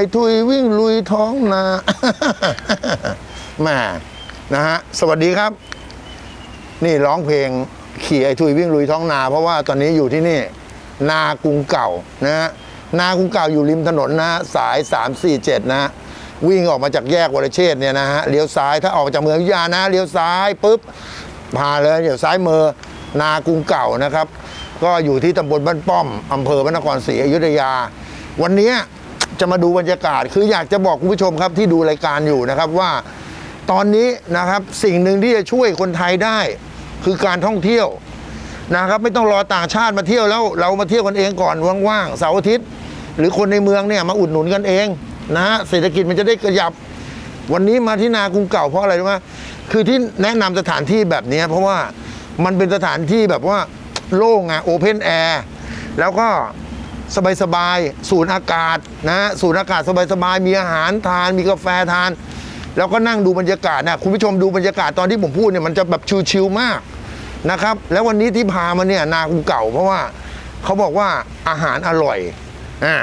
ไอ้ทุยวิ่งลุยท้องนาแม่นะฮะสวัสดีครับ นี่ร้องเพลงขี่ไอ้ทุยวิ่งลุยท้องนา เพราะว่าตอนนี้อยู่ที่นี่ นากรุงเก่านะฮะนากรุงเก่าอยู่ริมถนนนะ สาย 347นะฮะวิ่งออกมาจากแยกวรเชษเนี่ยนะฮะเลี้ยวซ้ายถ้าออกจากเมืองยุยานะเลี้ยวซ้ายปุ๊บพาเลยเดี๋ยวซ้ายมือนากรุงเก่านะครับ ก็อยู่ที่ตำบลบ้านป้อมอำเภอพระนครศรีอยุธยา วันนี้ จะมาดูบรรยากาศ คืออยากจะบอกคุณผู้ชมครับที่ดูรายการอยู่นะครับว่าตอนนี้นะครับสิ่งหนึ่งที่จะช่วยคนไทยได้ คือการท่องเที่ยวนะครับ ไม่ต้องรอต่างชาติมาเที่ยวแล้วเรามาเที่ยวกันเองก่อนว่างๆเสาร์อาทิตย์ หรือคนในเมืองเนี่ยมาอุดหนุนกันเองนะเศรษฐกิจมันจะได้กระยับ วันนี้มาที่นากรุงเก่าเพราะอะไรรู้ไหมคือที่แนะนำสถานที่แบบนี้เพราะว่ามันเป็นสถานที่แบบว่าโล่งอะโอเพนแอร์แล้วก็ สบายๆสูดอากาศนะสูดอากาศสบายๆ มีอาหารทาน มีกาแฟทาน แล้วก็นั่งดูบรรยากาศนะคุณผู้ชมดูบรรยากาศตอนที่ผมพูดเนี่ยมันจะแบบชิลๆมากนะครับ แล้ววันนี้ที่พามาเนี่ยนากรุงเก่า เพราะว่าเขาบอกว่าอาหารอร่อยอ่า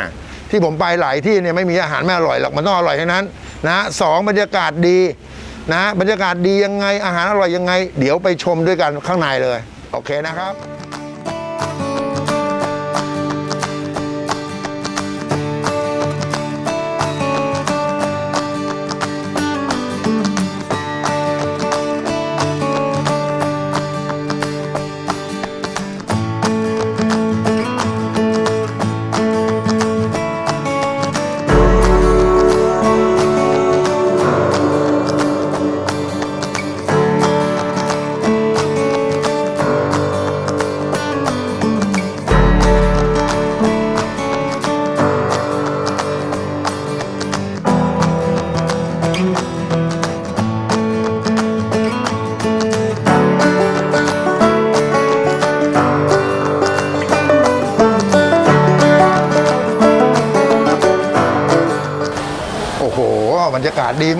ที่ผมไปหลายที่เนี่ยไม่มีอาหารไม่อร่อยหรอกมันต้องอร่อยทั้งนั้นนะสองบรรยากาศดีนะบรรยากาศดียังไงอาหารอร่อยยังไง เดี๋ยวไปชมด้วยกันข้างในเลย โอเคนะครับ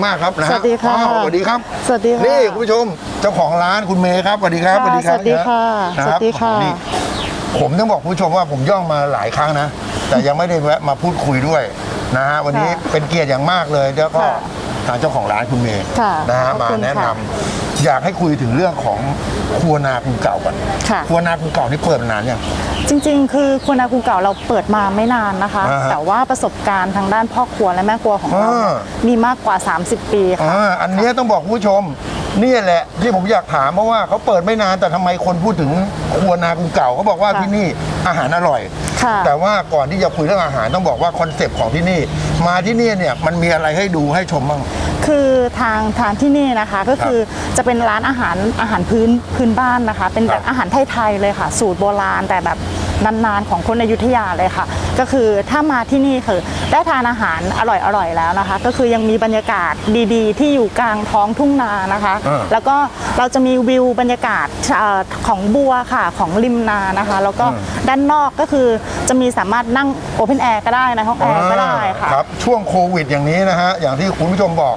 มากครับนะฮะสวัสดีค่ะอ้าวสวัสดีครับสวัสดีค่ะนี่คุณผู้ชมเจ้าของร้านคุณเมย์ครับสวัสดีครับค่ะสวัสดีค่ะนรับสวัสดีค่ะ นี่ผมต้องบอกคุณผู้ชมว่าผมย่องมาหลายครั้งนะ แต่ยังไม่ได้แวะมาพูดคุยด้วยนะฮะวันนี้เป็นเกียรติอย่างมากเลยแล้วก็ค่ะทางเจ้าของร้านคุณเมย์ค่ะนะฮะขอบมาคุณแนะนำค่ะ อยากให้คุยถึงเรื่องของครัวนาคุณเก่าก่อนค่ะ ครัวนาคุณเก่านี่เปิดมานานยัง จริงๆ คือครัวนาคุงเก่าเราเปิดมาไม่นานนะคะ อ่าฮะแต่ว่าประสบการณ์ทางด้านพ่อครัวและแม่ครัวของเราอ่า มีมากกว่า 30 ปีค่ะ อ่าอันเนี้ยต้องบอกคุณผู้ชมนี่แหละที่ผมอยากถามเพราะว่าเขาเปิดไม่นานแต่ทำไมคนพูดถึงครัวนาคุณเก่าเขาบอกว่าค่ะที่นี่อาหารอร่อย ค่ะแต่ว่าก่อนที่จะคุยเรื่องอาหารต้องบอกว่าคอนเซปต์ของที่นี่ มาที่นี่เนี่ยมันมีอะไรให้ดูให้ชมบ้าง คือทางทางที่นี่นะคะก็คือจะเป็นร้านอาหารอาหารพื้นพื้นบ้านนะคะ เป็นแบครับบอาหารไทยๆเลยค่ะ สูตรโบราณแต่แบบ นานๆของคนอยุธยาเลยค่ะ ก็คือถ้ามาที่นี่คือได้ทานอาหารอร่อยๆแล้วนะคะ ก็คือยังมีบรรยากาศดีๆ ที่อยู่กลางท้องทุ่งนานะคะ อ่า แล้วก็เราจะมีวิวบรรยากาศเอ่อของบัวค่ะของริมนานะคะ แล้วก็ด้านนอกก็คือจะมีสามารถนั่งโอเพนแอร์ก็ได้ในห้องแอร์ก็ได้ค่ะ ครับช่วงโควิดอย่างนี้นะฮะอย่างที่คุณผู้ชมบอก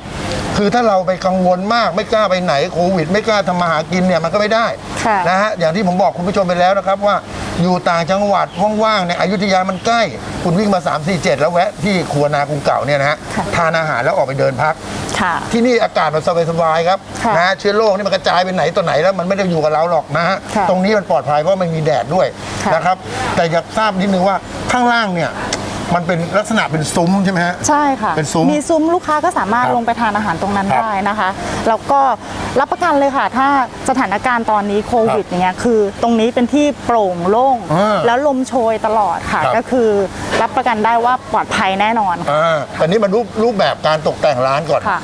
คือถ้าเราไปกังวลมากไม่กล้าไปไหนโควิด ไม่กล้าทำมาหากินเนี่ยมันก็ไม่ได้ค่ะ นะฮะอย่างที่ผมบอกคุณผู้ชมไปแล้วนะครับว่า อยู่ต่างจังหวัดว่างๆเนี่ยอยุธยามันใกล้ คุณวิ่งมา 3 4 7 แล้วแวะที่ครัวนากุงเก่าเนี่ยนะฮะค่ะทานอาหารแล้วออกไปเดินพักค่ะที่นี่อากาศมันสบายๆครับค่ะนะฮะเชื้อโรคนี่มันกระจายไปไหนต่อไหนแล้วมันไม่ได้อยู่กับเราหรอกนะฮะค่ะตรงนี้มันปลอดภัยเพราะมันมีแดดด้วยค่ะนะครับแต่อยากทราบนิดนึงว่าข้างล่างเนี่ย มันเป็นลักษณะเป็นซุ้มใช่ไหมฮะ ใช่ค่ะเป็นซุ้มมีซุ้มลูกค้าก็สามารถครับลงไปทานอาหารตรงนั้นครับได้นะคะแล้วก็รับประกันเลยค่ะ ถ้าสถานการณ์ตอนนี้โควิดอย่างเงี้ยคือ ตรงนี้เป็นที่โปร่งโล่งอ่าแล้วลมโชยตลอดค่ะ ครับ ก็คือรับประกันได้ว่าปลอดภัยแน่นอนค่ะ อ่าแต่นี่มันรูปรูปแบบการตกแต่งร้านก่อน ค่ะ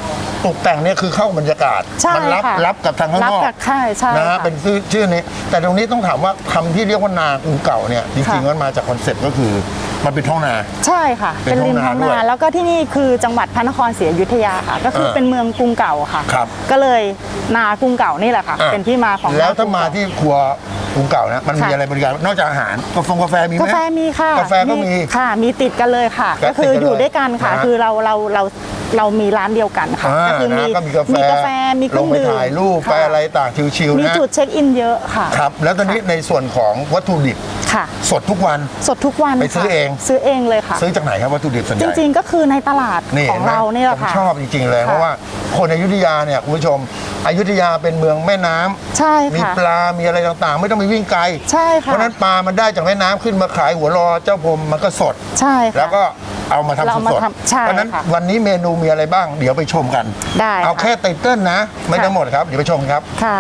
ตกแต่งเนี่ยคือเข้าบรรยากาศ ใช่มัรับค่ะรับกับทางข้างนอกรับกับใช่ใช่นะฮะค่ะเป็นชื่อชื่อนี้ แต่ตรงนี้ต้องถามว่าคำที่เรียกว่านากรุงเก่าเนี่ยจริงค่ะๆมันมาจากคอนเซ็ปต์ก็คือ มันเป็นท้องนา ใช่ค่ะ เป็เป็นนท้องริมนาท้องด้วยนาแล้วก็ที่นี่คือจังหวัดพระนครศรีอยุธยาค่ะ ก็คือเออเป็นเมืองกรุงเก่าค่ะ ครับก็เลยนากรุงเก่านี่แหละค่ะ อะ เป็นที่มาของแล้วนถ้ามารุงเก่ที่ครัวกรุงเก่านะมันมีค่ะ อะไรบริการนอกจากอาหารกาแฟกาแฟมีไหม กาแฟมีค่ะกาแฟก็มีค่ะ มีติดกันเลยค่ะ ก็ก็คือติดกันเลยอยู่ด้วยกันค่ะนะฮะคือเราเราเราเรามีร้านเดียวกันค่ะอ่าก็คือนะก็มีกาแฟมีกาแฟมีเคลรื่องงไปดื่มถ่ายรูปไปค่อะไรต่างชิวๆมีนะจุดเช็คอินเยอะค่ะ ครับแล้วตอนนี้ในส่วนของวัตถุดิบ ค่ะ สดทุกวัน สดทุกวันไปซื้อค่ะเอง ซื้อเองเลยค่ะ ซื้อจากไหนครับวัตถุดิบส่วนใหจญ่ริงๆก็คือในตลาดนี่ของห็ไหมเราเนี่ยแหละผมค่ะ ชอบจริงๆเลยค่ะ เพราะว่าคนอยุธยาเนี่ยคุณผู้ชมอยุธยาเป็นเมืองแม่น้ำใช่มีค่ะ ปลา มีอะไรต่างๆ ไม่ต้องไปวิ่งไกล ใช่เพค่ะราะฉะนั้นปลามันได้จากแม่น้ำขึ้นมาขายหัวรอเจ้าพรมมันก็สด ใช่ค่ะ แล้วก็เอามาทำเราสเอามาดทำใช่ๆเพราะฉะนั้นค่ะวันนี้เมนูมีอะไรบ้าง เดี๋ยวไปชมกัน ได้เอาค่ะ แค่ไตเติ้ลนะ ไม่ค่ะทั้งหมดครับ เดี๋ยวไปชมครับ ค่ะ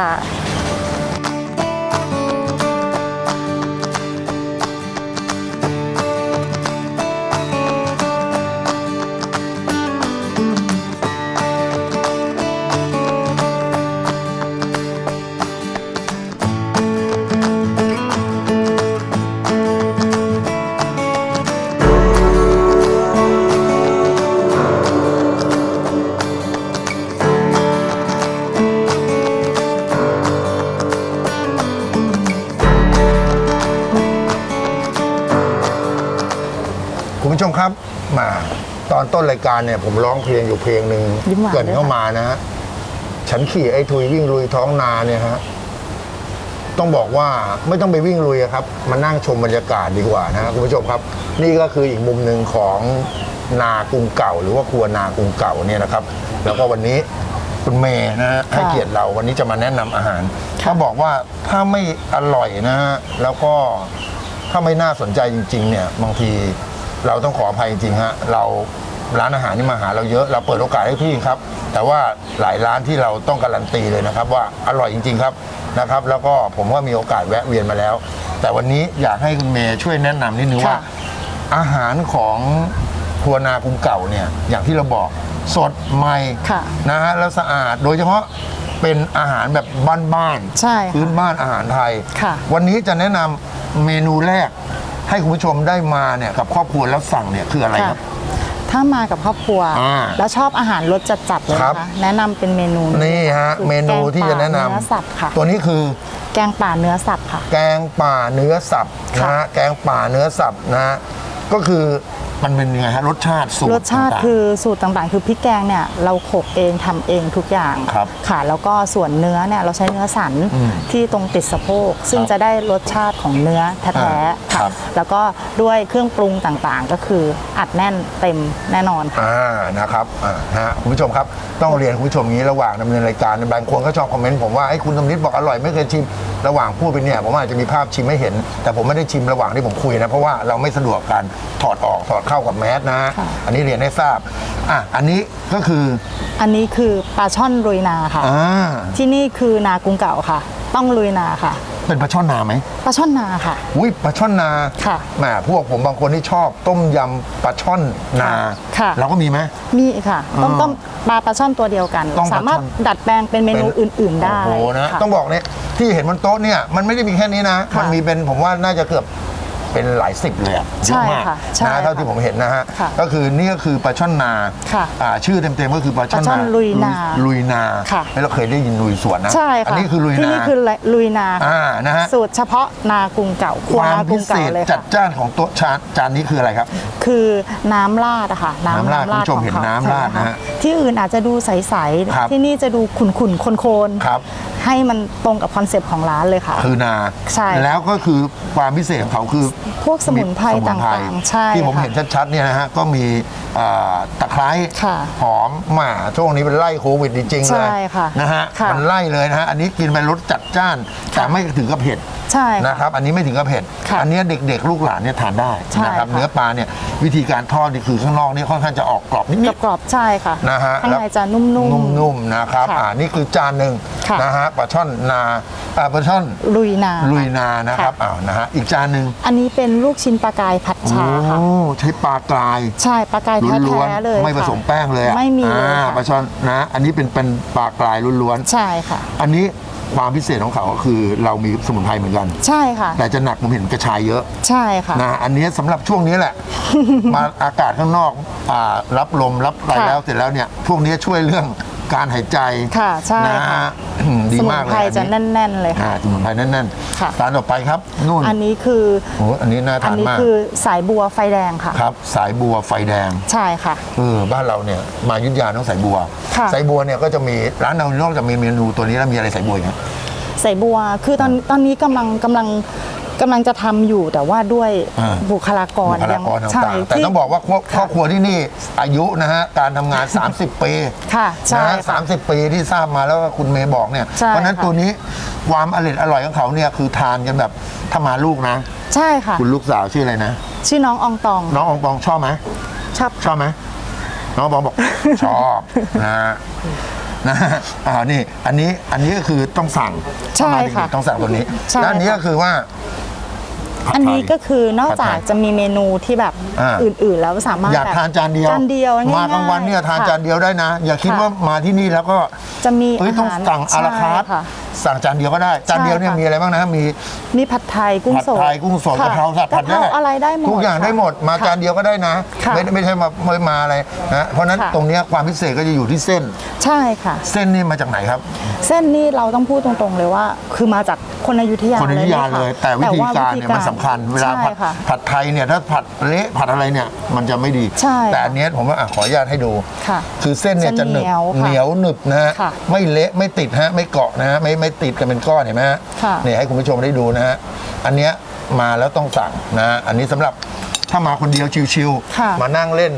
ตอนต้นรายการเนี่ยผมร้องเพลงอยู่เพลงหนึ่งยิ้มหวานเกรินด้วยเข้าค่ะมานะฮะฉันขี่ไอ้ทุยวิ่งลุยท้องนาเนี่ยฮะต้องบอกว่าไม่ต้องไปวิ่งลุยอะครับ มานั่งชมบรรยากาศดีกว่านะฮะคุณผู้ชมครับ นี่ก็คืออีกมุมหนึ่งของนากรุงเก่า หรือว่าครัวนากรุงเก่าเนี่ยนะครับ แล้วก็วันนี้คุณเมย์นะฮะให้เกียรติเราวันนี้จะมาแนะนำอาหาร ถ้าบอกว่าถ้าไม่อร่อยนะฮะแล้วก็ถ้าไม่น่าสนใจจริง ๆ เนี่ยบางทีเราต้องขออภัยจริงๆฮะเรา ร้านอาหารนี่มาหาเราเยอะเราเปิดโอกาสให้พี่ครับ แต่ว่าหลายร้านที่เราต้องการันตีเลยนะครับ ว่าอร่อยจริง ๆ ครับนะครับ แล้วก็ผมว่ามีโอกาสแวะเวียนมาแล้ว แต่วันนี้อยากให้คุณเมย์ช่วยแนะนำนิดนึงว่าค่ะอาหารของครัวนากรุงเก่าเนี่ยอย่างที่เราบอกสดใหม่ค่ะ นะฮะแล้วสะอาดโดยเฉพาะเป็นอาหารแบบบ้านๆ ใช่ค่ะ พื้นบ้านอาหารไทย ค่ะ วันนี้จะแนะนำเมนูแรกให้คุณผู้ชมได้มาเนี่ยกับครอบครัวแล้วสั่งเนี่ยคืออะไรคค่ะรับ ถ้ามากับครอบครัว อ่าแล้วชอบอาหารรสจัดๆเลยครับ นะคะแนะนำเป็นเมนูนี่ฮะ คือเมนูที่จะแนะนแกงป่าเนื้อสับค่ะำตัวนี้คือ แกงป่าเนื้อสับค่ะ แกงป่าเนื้อสับนะค่ะ ฮะแกงป่าเนื้อสับนะฮะก็คือ มันเป็นยังไงฮะรสชาติสูตรรสชาติต่งๆคือสูตรต่างๆ คือพริกแกงเนี่ยเราโขลกเองทำเองทุกอย่างครับค่ะ แล้วก็ส่วนเนื้อเนี่ยเราใช้เนื้อสันอืมที่ตรงติดสะโพก ซึ่งครับจะได้รสชาติของเนื้อแท้อ่าๆครัค่ะบ แล้วก็ด้วยเครื่องปรุงต่างๆ ก็คืออัดแน่นเต็มแน่นอนค่ะ อ่านะครับอ่านะฮะคุณผู้ชมครับต้องเรียนคุณผู้ชมอย่างนี้ระหว่างดำเนินรายการบางคนก็ชอบคอมเมนต์ผมว่าไอ้คุณสมนิดบอกอร่อยไม่เคยชิมระหว่างพูดไปเนี่ยผมอาจจะมีภาพชิมไม่เห็น แต่ผมไม่ได้ชิมระหว่างที่ผมคุยนะ เพราะว่าเราไม่สะดวกการถอดออกถอดเข้ากับแมสนะฮะค่ะอันนี้เรียนให้ทราบอะอันนี้ก็คือ อันนี้คือปลาช่อนลุยนาค่ะ อ่า ที่นี่คือนากรุงเก่าค่ะ ต้องลุยนาค่ะเป็นปลาช่อนนาไหมปลาช่อนนาค่ะ อุ้ยปลาช่อนนาค่ะแหมพวกผมบางคนที่ชอบต้มยำปลาช่อนนาค่ะ เราก็มีไหม มีค่ะต้มอ่าต้มปลาปลาช่อนตัวเดียวกัน ต้องปลาช่อน สามารถดัดแปลงเป็นเมนูอื่น ๆ ได้โอ้โหนะค่ะ ต้องบอกเนี่ย ที่เห็นบนโต๊ะเนี่ยมันไม่ได้มีแค่นี้นะ ค่ะมันมีเป็นผมว่าน่าจะเกือบเป็นหลายสิบเลยอะใช่เยอะมากค่ะใช่นะเท่าค่ะที่ผมเห็นนะฮะค่ะก็คือนี่ก็คือปลาช่อนนาค่ะอ่าชื่อเต็มๆก็คือปลาช่อนปลาช่อนนาลุยนาลุยนาค่ะให้เราเคยได้ยินลุยสวนนะใช่อัค่ะนี้คือลุยที่นา นี่คือลุยนาอ่านะฮะ สูตรเฉพาะนากรุงเก่าครัวความนากรุพิงเศเก่าษเลยจัดค่ะ จ้านของโต๊ะชานจานนี้คืออะไรครับ คือน้ำราดอะค่ะน้ำราดคุณผู้ชมของเห็นขน้ำราดนะฮะใช่ค่ที่อื่นอาจจะดูใส ครับๆ ที่นี่จะดูขุ่นๆ โคนๆครับ ให้มันตรงกับคอนเซปต์ของร้านเลยค่ะ คือนาใช่แล้วก็คือความพิเศษของเขาคือพวกสมุนไพรสมุนไพรต่างๆใช่ที่ผมค่ะเห็นชัดๆเนี่ยนะฮะก็มีอ่าตะไคร้ค่ะหอมหม่าช่วงนี้เป็นไล่โควิดจริงๆเลยใช่ค่ะนะฮะค่ะมันไล่เลยนะฮะอันนี้กินไปรสจัดจ้าน แต่ไม่ถึงกับเผ็ดใช่ค่ะนะครับ อันนี้ไม่ถึงกับเผ็ดค่ะอันเนี้ยเด็กๆ ลูกหลานเนี่ยทานได้ใช่นะครับค่ะ เนื้อปลาเนี่ยวิธีการทอดนี่คือข้างนอกนี่ค่อนข้างจะออกกรอบนิดๆ กรอบๆใช่ค่ะนะฮะข้างในจะนุ่มๆ นุ่มๆนะครับค่ะ อ่านี่คือจานหนึ่ง ค่ะนะฮะปลาช่อนนาอ่าปลาช่อนลุยนาลุยนานะครับอ้าวนะฮะอีกจานหนึ่งอันนี้เป็นลูกชิ้นปลากายผัดชาค่ะโอ้ใช้ปลากราย ใช่ปลากายล้วนแท้ๆเลยๆไม่ผสมแป้งเลยอะไม่มีเลยอ่าค่ะปลาช่อนนะอันนี้เป็นเป็นปลากรายล้วนใช่ค่ะๆอันนี้ความพิเศษของเขาก็คือเรามีสมุนไพรเหมือนกัน ใช่ค่ะ แต่จะหนักผมเห็นกระชายเยอะ ใช่ค่ะนะอันนี้สำหรับช่วงนี้แหละ มาอากาศข้างนอกอ่ารับลมรับอะไรค่ะแล้วเสร็จแล้วเนี่ยพวกนี้ช่วยเรื่อง การหายใจค่ะใช่นะค่ะ ฮะอืมดีสมุมานกเลยไพรอันนี้จะแน่น ๆ เลยอ่าค่ะสมุนไพรแน่นค่ะๆร้านต่อไปครับนู่นอันนี้คือโอ้โหอันนี้น่าอันทานนี้มากคือสายบัวไฟแดงค่ะ ครับ สายบัวไฟแดง ใช่ค่ะ เออบ้านเราเนี่ยมาอยุทธยาต้องสายบัว ค่ะ สายบัวเนี่ยก็จะมีร้านเรานอกจากมีเมนูตัวนี้แล้วมีอะไรสายบัวอีกไหมสายบัวคือตอนตอนนี้กำลังกำลัง กำลังจะทำอยู่แต่ว่าด้วยอ่า บุคลากรบุคลากรใช่ต่างๆ แต่ที่ ต้องบอกว่าครอบครอบครัวที่นี่อายุนะฮะการทำงาน 30 ปีค่ะใช่นะฮะค่ะสามสิบปีที่ทราบมาแล้วก็คุณเมย์บอกเนี่ย ใช่เพราะฉะนั้นค่ะ ตัวนี้ความอร่อยอร่อยของเขาเนี่ยคือทานกันแบบถ้ามาลูกนะ ใช่ค่ะ คุณลูกสาวชื่ออะไรนะ ชื่อน้องอองตองน้องอองปองชอบไหมชอบ ชอบไหมน้องอองปองบอก ชอบนะฮะนะฮะอ่านี่อันนี้อันนี้ก็คือต้องสั่งใช่ถ้ามาค่ะเด็กๆต้องสั่งตัวนี้ใช่แล้วอันนี้ค่ะ ก็คือว่า ผัดอันนี้ไทยก็คือนอกผัดไทยจากจะมีเมนูที่แบบอ่า อื่นๆ แล้วสามารถอยากแบบทานจานเดียวจานเดียวง่ายๆมากลางวันเนี่ยทานค่ะ จานเดียวได้นะ อย่าคิดค่ะ ว่ามาที่นี่แล้วก็ จะมีเอ้ยต้องอาหารสั่งอาราคาร์ทใช่ค่ะ สั่งจานเดียวก็ได้ จานเดียวเนี่ยใช่ค่ะ มีอะไรบ้างนะมีมีผัดไทยกุ้งผัดสดไทยกุ้งสดค่กะเพราสัตว์ผัดกะเพราอะไรได้หมดทุกอย่างได้หมด มาค่ะจานเดียวก็ได้นะ ค่ะไม่ไม่ใช่มาไม่มาอะไรนะเพราะฉะนั้นค่ะ ตรงเนี้ยความพิเศษก็จะอยู่ที่เส้น ใช่ค่ะ เส้นนี่มาจากไหนครับ เส้นนี้เราต้องพูดตรงๆเลยว่า คือมาจากคนอยุธยาคนอยุธยาเลย แต่วิธีการเนี่ยมันสำคัญเวลาผัดใช่ค่ะผัดไทยเนี่ยถ้าผัดเละผัดอะไรเนี่ยมันจะไม่ดี ใช่แต่อันเนี้ยผมว่าอะขออนุญาตให้ดู ค่ะคือเส้นเนี่ยจะหนึบจะเหนียวค่ะเหนียวหนึบนะฮะค่ะ ไม่เละไม่ติดฮะไม่เกาะนะฮะไม่ไม่ติดกันเป็นก้อนเห็นไหมฮะค่ะ เนี่ยให้คุณผู้ชมได้ดูนะฮะอันเนี้ยมาแล้วต้องสั่งนะฮะอันนี้สำหรับถ้ามาคนเดียวชิวค่ะ ๆมานั่งเล่น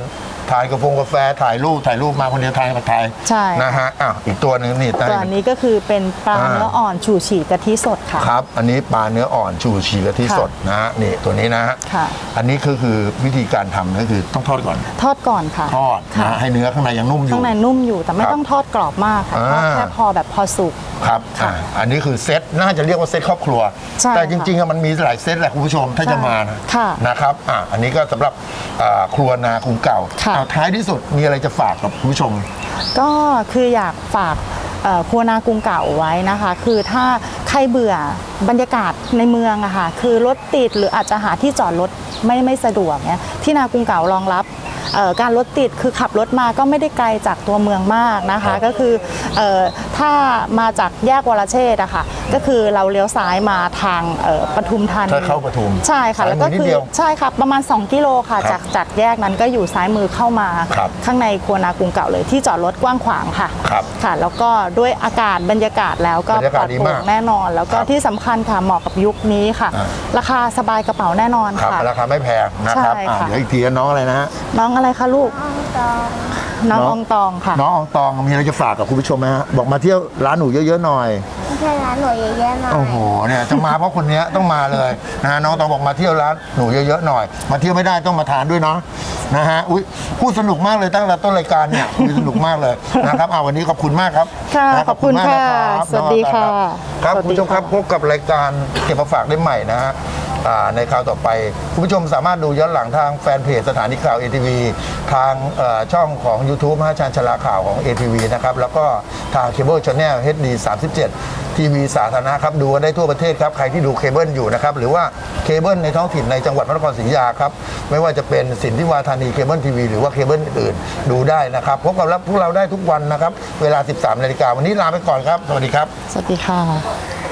ถ่ายกาแฟกาแฟถ่ายรูปถ่ายรูปมาคนเดียวถ่ายผัดไทยใช่ นะฮะอ้าวอีกตัวหนึ่งนี่ตัวได้นี้ก็คือเป็นปลาอ่า เนื้ออ่อนฉู่ฉี่กะทิสดค่ะ ครับ อันนี้ปลาเนื้ออ่อนชูชีกะทิค่ะสดนะฮะนี่ตัวนี้นะฮะค่ะ อันนี้คือคือวิธีการทำก็คือต้องทอดก่อนทอดก่อนค่ะทอดนะค่ะฮะให้เนื้อข้างในยังนุ่มอยู่ ข้างในนุ่มอยู่แต่ไม่ครับต้องทอดกรอบมากค่ะทอดอ่า แค่พอแบบพอสุก ครับค่ะอ่าอันนี้คือเซตน่าจะเรียกว่าเซตครอบครัว ใช่แต่จค่ะริงๆอะมันมีหลายเซตแหละคุณผู้ชมถ้าใช่จะมานะค่ะนะครับอ่าอันนี้ก็สำหรับอ่าครัวนาคุงเก่าค่ะเอาท้ายที่สุดมีอะไรจะฝากกับผู้ชม ก็คืออยากฝากเอ่อครัวนากรุงเก่าไว้นะคะ คือถ้าใครเบื่อบรรยากาศในเมืองอะค่ะคือรถติดหรืออาจจะหาที่จอดรถไม่ไม่สะดวกเนี่ยที่นากรุงเก่ารองรับเอ่อการรถติดคือขับรถมาก็ไม่ได้ไกลจากตัวเมืองมากนะคะ ก็คือเออ ถ้ามาจากแยกวรเชษฐ์อะค่ะ ก็คือเราเลี้ยวซ้ายมาทางเอ่อปทุมธานีถ้าเข้าปทุมใช่ค่ะซ้ายแล้วก็มือนิดคือเดียวใช่ค่ะประมาณ 2 กิโลค่ะ ครับจากจากแยกนั้นก็อยู่ซ้ายมือเข้ามา ครับข้างในครัวนากรุงเก่าเลยที่จอดรถกว้างขวางค่ะครับค่ะ แล้วก็ด้วยอากาศบรรยากาศแล้วก็บรรยาปลกาอศดดีโปร่มางกแน่นอน แล้วก็ครับที่สำคัญค่ะเหมาะกับยุคนี้ค่ะ อ่า ราคาสบายกระเป๋าแน่นอนครับค่ะ ราคาไม่แพงนะครับใช่อ่าค่ะ เดี๋ยวอีกทีน้องอะไรนะฮะ น้องอะไรคะลูกน้อง น้องอองตองค่ะ น้องอองตองมีอะไรจะฝากกับคุณผู้ชมไหมฮะบอกมาเที่ยวร้านหนูเยอะๆหน่อย ไม่ใช่ร้านหนูเยอะๆหน่อยโอ้โหเนี่ยจะมาเพราะคนเนี้ยต้องมาเลยนะฮะน้องต้องบอกมาเที่ยวร้านหนูเยอะๆหน่อย มาเที่ยวไม่ได้ต้องมาทานด้วยเนาะนะฮะอุ้ยพูดสนุกมากเลยตั้งแต่ต้นรายการเนี่ยคุยสนุกมากเลยนะครับเอาวันนี้ขอบคุณมากครับค่ะนะขอบคุณมากค่ะนะครับสวัสดีค่ะ น้องอองตองครับครับสวัสคุณดีผู้ชมครับค่ะพบกับรายการเก็บมาฝากได้ใหม่นะฮะอ่า ในคราวต่อไป คุณผู้ชมสามารถดูย้อนหลังทางแฟนเพจสถานีข่าว ATV ทางเอ่อช่องของ YouTube ฮะชานชลาข่าวของ ATV นะครับ แล้วก็ทางเคเบิลชแนล HD 37 ทีวีสาธารณะครับ ดูกันได้ทั่วประเทศครับ ใครที่ดูเคเบิลอยู่นะครับ หรือว่าเคเบิลในท้องถิ่นในจังหวัดพระนครศรีอยุธยาครับ ไม่ว่าจะเป็นสินทิวาธานีเคเบิลทีวีหรือว่าเคเบิลอื่นๆดูได้นะครับพบกับพวกเราได้ทุกวันนะครับ เวลา 13นาฬิกาวันนี้ลาไปก่อนครับ สวัสดีครับ สวัสดีค่ะ